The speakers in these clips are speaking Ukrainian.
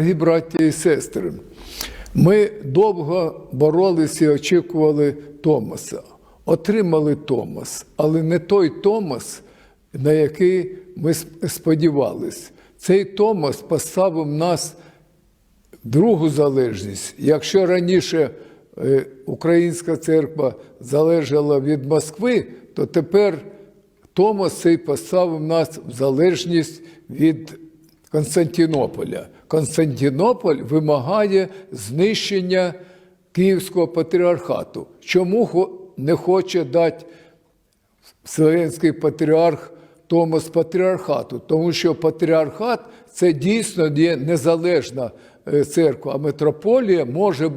Дорогі браті і сестри, ми довго боролися і очікували Томаса. Отримали Томас, але не той Томас, на який ми сподівалися. Цей Томас поставив нас другу залежність. Якщо раніше е, Українська церква залежала від Москви, то тепер Томас цей поставив нас в залежність від Константинополя. Константинополь вимагає знищення Київського патріархату. Чому не хоче дати Вселенський патріарх Томас патріархату? Тому що патріархат це дійсно є незалежна е, церква, а митрополія може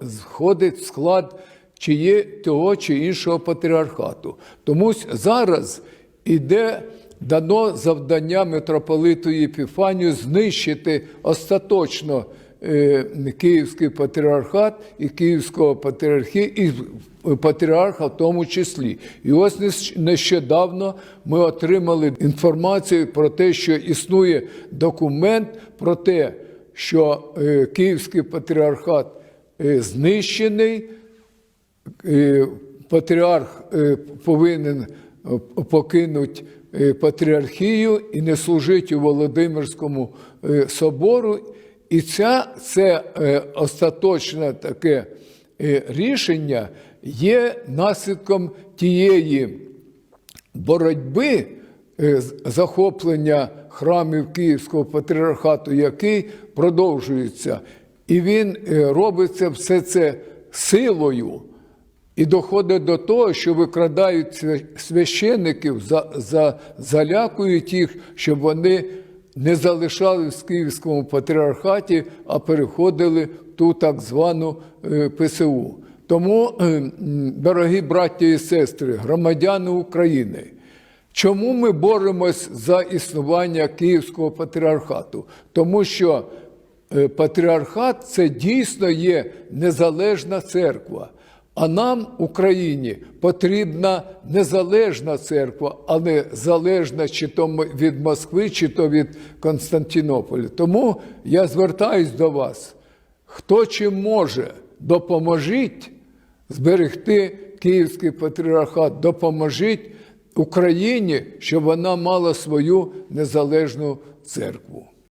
входить в склад чи є того чи іншого патріархату. Тому зараз іде дано завдання митрополиту Єпіфанію знищити остаточно е, Київський патріархат і Київського патріархі, і патріарха в тому числі. І ось нещодавно ми отримали інформацію про те, що існує документ про те, що е, Київський патріархат е, знищений, патріарх повинен покинути патріархію і не служити у Володимирському е, собору. І ця, це е, остаточне таке е, рішення є наслідком тієї боротьби е, захоплення храмів Київського патріархату, який продовжується. І він е, робиться все це силою. І доходить до того, що викрадають свя- священиків, за, за, залякують їх, щоб вони не залишались в Київському патріархаті, а переходили ту так звану е, ПСУ. Тому, е, дорогі браті і сестри, громадяни України, чому ми боремось за існування Київського патріархату? Тому що е, патріархат це дійсно є незалежна церква. А нам, Україні, потрібна незалежна церква, а не залежна чи то від Москви, чи то від Константинополя. Тому я звертаюсь до вас. Хто чим може, допоможіть зберегти Київський патріархат, допоможіть Україні, щоб вона мала свою незалежну церкву.